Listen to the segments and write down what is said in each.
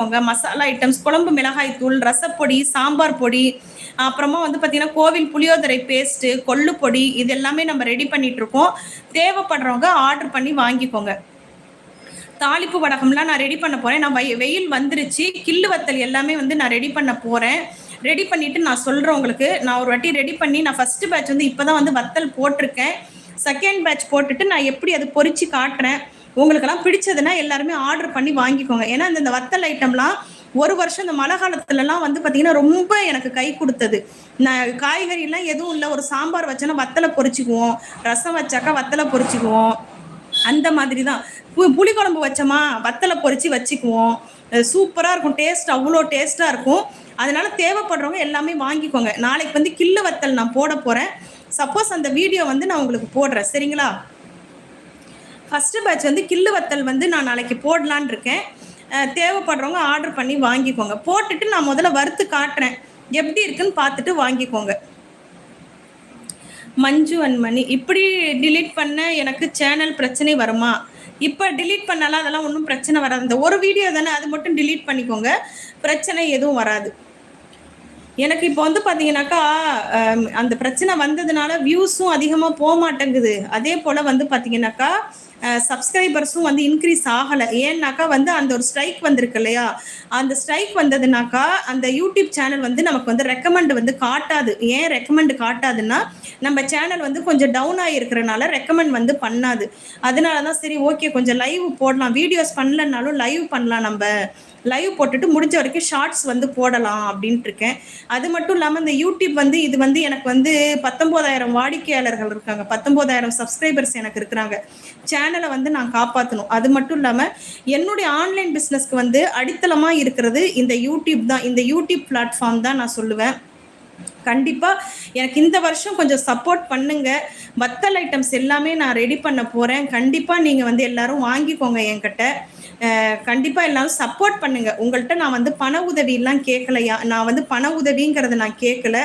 வச்சுக்கோங்க மசாலா ஐட்டம்ஸ் குழம்பு மிளகாய் தூள் ரசப்பொடி சாம்பார் பொடி அப்புறமா வந்து பார்த்தீங்கன்னா கோவில் புளியோதரை பேஸ்ட்டு கொள்ளு பொடி இது எல்லாமே நம்ம ரெடி பண்ணிட்டு இருக்கோம். தேவைப்படுறவங்க ஆர்டர் பண்ணி வாங்கிக்கோங்க. தாளிப்பு வடகம்லாம் நான் ரெடி பண்ண போறேன். நான் வெயில் வந்துருச்சு. கில்லு வத்தல் எல்லாமே வந்து நான் ரெடி பண்ண போறேன். ரெடி பண்ணிட்டு நான் சொல்றேன் உங்களுக்கு. நான் ஒரு வாட்டி ரெடி பண்ணி நான் ஃபர்ஸ்ட் பேட்ச் வந்து இப்பதான் வந்து வத்தல் போட்டிருக்கேன். செகண்ட் பேட்ச் போட்டுட்டு நான் எப்படி அது பொறிச்சு காட்டுறேன். உங்களுக்கெல்லாம் பிடிச்சதுன்னா எல்லாருமே ஆர்டர் பண்ணி வாங்கிக்கோங்க. ஏன்னா இந்த வத்தல் ஐட்டம்லாம் ஒரு வருஷம் இந்த மழை காலத்துலலாம் வந்து பார்த்தீங்கன்னா ரொம்ப எனக்கு கை கொடுத்தது. நான் காய்கறிலாம் எதுவும் இல்லை. ஒரு சாம்பார் வச்சோன்னா வத்தலை பொரிச்சுக்குவோம். ரசம் வச்சாக்கா வத்தலை பொறிச்சிக்குவோம் அந்த மாதிரி தான் பு- புளிக்குழம்பு வச்சோமா வத்தலை பொறிச்சு வச்சுக்குவோம். சூப்பராக இருக்கும். டேஸ்ட் அவ்வளோ டேஸ்ட்டாக இருக்கும். அதனால தேவைப்படுறவங்க எல்லாமே வாங்கிக்கோங்க. நாளைக்கு வந்து கில்லு வத்தல் நான் போட போகிறேன் சப்போஸ் அந்த வீடியோ வந்து நான் உங்களுக்கு போடுறேன். சரிங்களா? ஃபஸ்ட்டு பேட்ச் வந்து கில்லு வத்தல் வந்து நான் நாளைக்கு போடலான்னு இருக்கேன் தேவைப்படுறவங்க ஆர்டர் பண்ணி வாங்கிக்கோங்க. போட்டுட்டு நான் முதல்ல வறுத்து காட்டுறேன். எப்படி இருக்குன்னு பார்த்துட்டு வாங்கிக்கோங்க. மஞ்சு அன்மணி இப்படி டிலீட் பண்ண எனக்கு சேனல் பிரச்சனை வருமா? இப்போ டிலீட் பண்ணாலும் அதெல்லாம் ஒன்றும் பிரச்சனை வராது. இந்த ஒரு வீடியோ தானே அது மட்டும் டிலீட் பண்ணிக்கோங்க. பிரச்சனை எதுவும் வராது. எனக்கு இப்போ வந்து பார்த்தீங்கன்னாக்கா அந்த பிரச்சனை வந்ததுனால வியூஸும் அதிகமாக போக மாட்டேங்குது. அதே போல் வந்து பார்த்தீங்கன்னாக்கா சப்ஸ்கிரைபர்ஸும் வந்து இன்க்ரீஸ் ஆகலை. ஏன்னாக்கா வந்து அந்த ஒரு ஸ்ட்ரைக் வந்திருக்கு இல்லையா? அந்த ஸ்ட்ரைக் வந்ததுனாக்கா அந்த யூடியூப் சேனல் வந்து நமக்கு வந்து ரெக்கமெண்ட் வந்து காட்டாது. ஏன் ரெக்கமெண்ட் காட்டாதுன்னா நம்ம சேனல் வந்து கொஞ்சம் டவுன் ஆகிருக்கிறனால ரெக்கமெண்ட் வந்து பண்ணாது. அதனால தான் சரி ஓகே கொஞ்சம் லைவ் போடலாம். வீடியோஸ் பண்ணலனாலும் லைவ் பண்ணலாம் நம்ம. லைவ் போட்டுட்டு முடிஞ்ச வரைக்கும் ஷார்ட்ஸ் வந்து போடலாம் அப்படின்ட்டு இருக்கேன் அது மட்டும் இல்லாமல் இந்த யூடியூப் வந்து இது வந்து எனக்கு வந்து பத்தொம்போதாயிரம் வாடிக்கையாளர்கள் இருக்காங்க. பத்தொம்போதாயிரம் சப்ஸ்கிரைபர்ஸ் எனக்கு இருக்கிறாங்க. சேனலை வந்து நான் காப்பாற்றணும் அது மட்டும் இல்லாமல் என்னுடைய ஆன்லைன் பிஸ்னஸ்க்கு வந்து அடித்தளமாக இருக்கிறது இந்த யூடியூப் தான். இந்த யூடியூப் பிளாட்ஃபார்ம் தான் நான் சொல்லுவேன். கண்டிப்பாக எனக்கு இந்த வருஷம் கொஞ்சம் சப்போர்ட் பண்ணுங்க. வத்தல் ஐட்டம்ஸ் எல்லாமே நான் ரெடி பண்ண போகிறேன் கண்டிப்பாக நீங்கள் வந்து எல்லாரும் வாங்கிக்கோங்க என்கிட்ட. கண்டிப்பாக எல்லாரும் சப்போர்ட் பண்ணுங்க. உங்கள்கிட்ட நான் வந்து பண உதவியெல்லாம் கேட்கலையா நான் வந்து பண உதவிங்கிறத நான் கேட்கல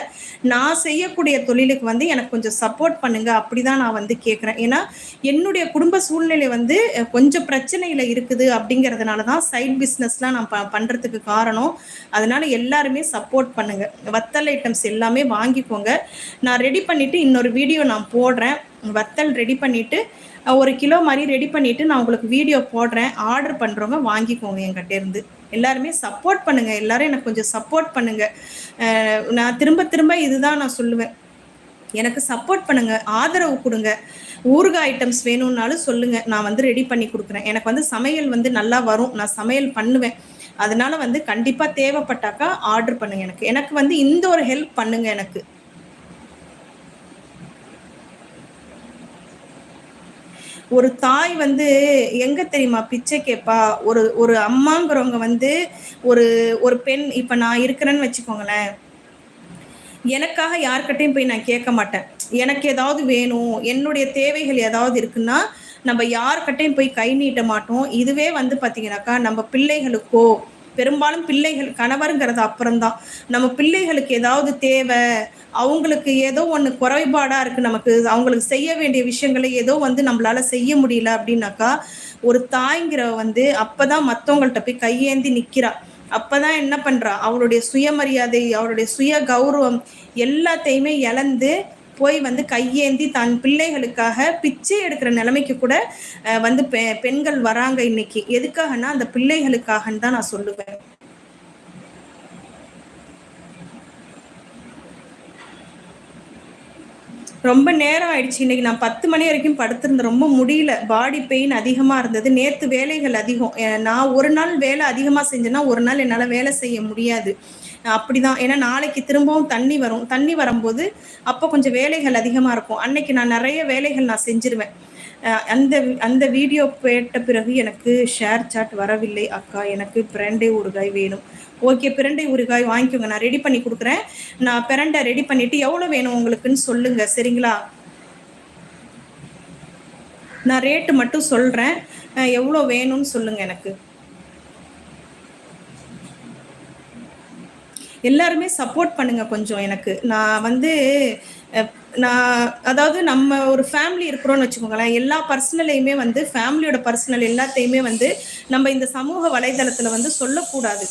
நான் செய்யக்கூடிய தொழிலுக்கு வந்து எனக்கு கொஞ்சம் சப்போர்ட் பண்ணுங்க. அப்படிதான் நான் வந்து கேட்குறேன் ஏன்னா என்னுடைய குடும்ப சூழ்நிலை வந்து கொஞ்சம் பிரச்சனையில் இருக்குது அப்படிங்கிறதுனால தான் சைட் பிஸ்னஸ்லாம் நான் ப பண்ணுறதுக்கு காரணம். அதனால எல்லாருமே சப்போர்ட் பண்ணுங்க. வத்தல் ஐட்டம்ஸ் எல்லாம் எல்லாமே வாங்கிக்கோங்க. நான் ரெடி பண்ணிவிட்டு இன்னொரு வீடியோ நான் போடுறேன். வத்தல் ரெடி பண்ணிவிட்டு ஒரு கிலோ மாதிரி ரெடி பண்ணிவிட்டு நான் உங்களுக்கு வீடியோ போடுறேன். ஆர்டர் பண்ணுறவங்க வாங்கிக்கோங்க என்கிட்டேருந்து எல்லாருமே சப்போர்ட் பண்ணுங்கள் எல்லாரும் எனக்கு கொஞ்சம் சப்போர்ட் பண்ணுங்கள் நான் திரும்ப திரும்ப இதுதான் நான் சொல்லுவேன். எனக்கு சப்போர்ட் பண்ணுங்கள் ஆதரவு கொடுங்க. ஊறுகாய் ஐட்டம்ஸ் வேணும்னாலும் சொல்லுங்கள் நான் வந்து ரெடி பண்ணி கொடுக்குறேன். எனக்கு வந்து சமையல் வந்து நல்லா வரும். நான் சமையல் பண்ணுவேன். அதனால வந்து கண்டிப்பா தேவைப்பட்டாக்கா ஆர்டர் பண்ணுங்க எனக்கு. எனக்கு வந்து இந்த ஒரு ஹெல்ப் பண்ணுங்க எனக்கு. ஒரு தாய் வந்து எங்க தெரியுமா பிச்சை கேட்பா ஒரு ஒரு அம்மாங்கிறவங்க வந்து ஒரு ஒரு பெண் இப்ப நான் இருக்கிறேன்னு வச்சுக்கோங்களேன். எனக்காக யார்கிட்டையும் போய் நான் கேட்க மாட்டேன். எனக்கு ஏதாவது வேணும் என்னுடைய தேவைகள் ஏதாவது இருக்குன்னா நம்ம யாருக்கிட்டையும் போய் கை நீட்ட மாட்டோம். இதுவே வந்து பார்த்தீங்கன்னாக்கா நம்ம பிள்ளைகளுக்கோ பெரும்பாலும் பிள்ளைகள் கணவருங்கிறது அப்புறம்தான். நம்ம பிள்ளைகளுக்கு ஏதாவது தேவை அவங்களுக்கு ஏதோ ஒன்று குறைபாடாக இருக்குது நமக்கு அவங்களுக்கு செய்ய வேண்டிய விஷயங்களை ஏதோ வந்து நம்மளால செய்ய முடியல அப்படின்னாக்கா ஒரு தாய்ங்கிற வந்து அப்பதான் மற்றவங்கள்ட்ட போய் கையேந்தி நிற்கிறாள் அப்போ தான் என்ன பண்ணுறா அவளுடைய சுயமரியாதை அவளுடைய சுய கௌரவம் எல்லாத்தையுமே இழந்து போய் வந்து கையேந்தி தன் பிள்ளைகளுக்காக பிச்சை எடுக்கிற நிலைமைக்கு கூட அஹ், வந்து பெ- பெண்கள் வராங்க இன்னைக்கு. எதுக்காகனா அந்த பிள்ளைகளுக்காகன்னு தான் நான் சொல்லுவேன். ரொம்ப நேரம் ஆயிடுச்சு. இன்னைக்கு நான் பத்து மணி வரைக்கும் படுத்திருந்தேன். ரொம்ப முடியல. பாடி பெயின் அதிகமா இருந்தது. நேத்து வேலைகள் அதிகம். நான் ஒரு நாள் வேலை அதிகமா செஞ்சேன்னா ஒரு நாள் என்னால வேலை செய்ய முடியாது. அப்படிதான். ஏன்னா நாளைக்கு திரும்பவும் தண்ணி வரும். தண்ணி வரும்போது அப்போ கொஞ்சம் வேலைகள் அதிகமாக இருக்கும். அன்னைக்கு நான் நிறைய வேலைகள் நான் செஞ்சிருவேன். அந்த அந்த வீடியோ கேட்ட பிறகு எனக்கு ஷேர் சாட் வரவில்லை. அக்கா எனக்கு பிரண்டை ஊறுகாய் வேணும். ஓகே பிரண்டை ஊறுகாய் வாங்கிக்கோங்க. நான் ரெடி பண்ணி கொடுக்குறேன். நான் பிரண்டை ரெடி பண்ணிட்டு எவ்வளோ வேணும் உங்களுக்குன்னு சொல்லுங்க. சரிங்களா? நான் ரேட்டு மட்டும் சொல்கிறேன் எவ்வளோ வேணும்னு சொல்லுங்கள் எனக்கு. எல்லாருமே சப்போர்ட் பண்ணுங்க கொஞ்சம் எனக்கு. நான் வந்து நான் அதாவது நம்ம ஒரு ஃபேமிலி இருக்கிறோம்னு வச்சுக்கோங்களேன். எல்லா பர்சனலையுமே வந்து ஃபேமிலியோட பர்சனல் எல்லாத்தையுமே வந்து நம்ம இந்த சமூக வலைதளத்தில் வந்து சொல்லக்கூடாது.